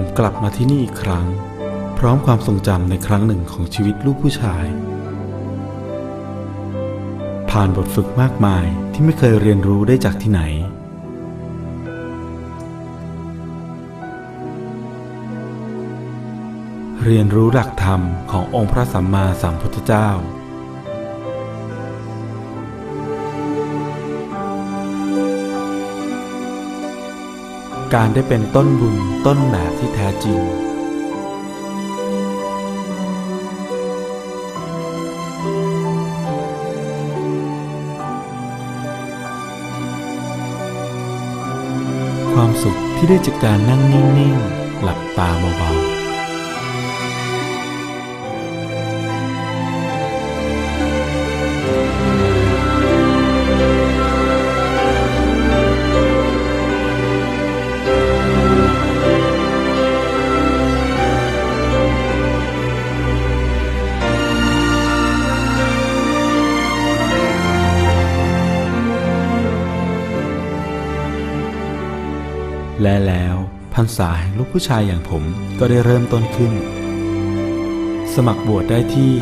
ผมกลับมาที่นี่อีกครั้ง พร้อมความทรงจำในครั้งหนึ่งของชีวิตลูกผู้ชาย ผ่านบทฝึกมากมายที่ไม่เคยเรียนรู้ได้จากที่ไหน เรียนรู้หลักธรรมขององค์พระสัมมาสัมพุทธเจ้า การได้เป็นต้นบุญต้นแบบที่แท้จริง ความสุขที่ได้จากการนั่งนิ่ง ๆ หลับตาเบา ๆ และแล้วพรรษาแห่งลูกผู้ชายอย่างผมก็ได้เริ่มต้นขึ้น สมัครบวชได้ที่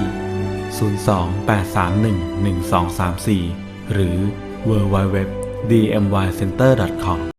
028311234 หรือ www.dmycenter.com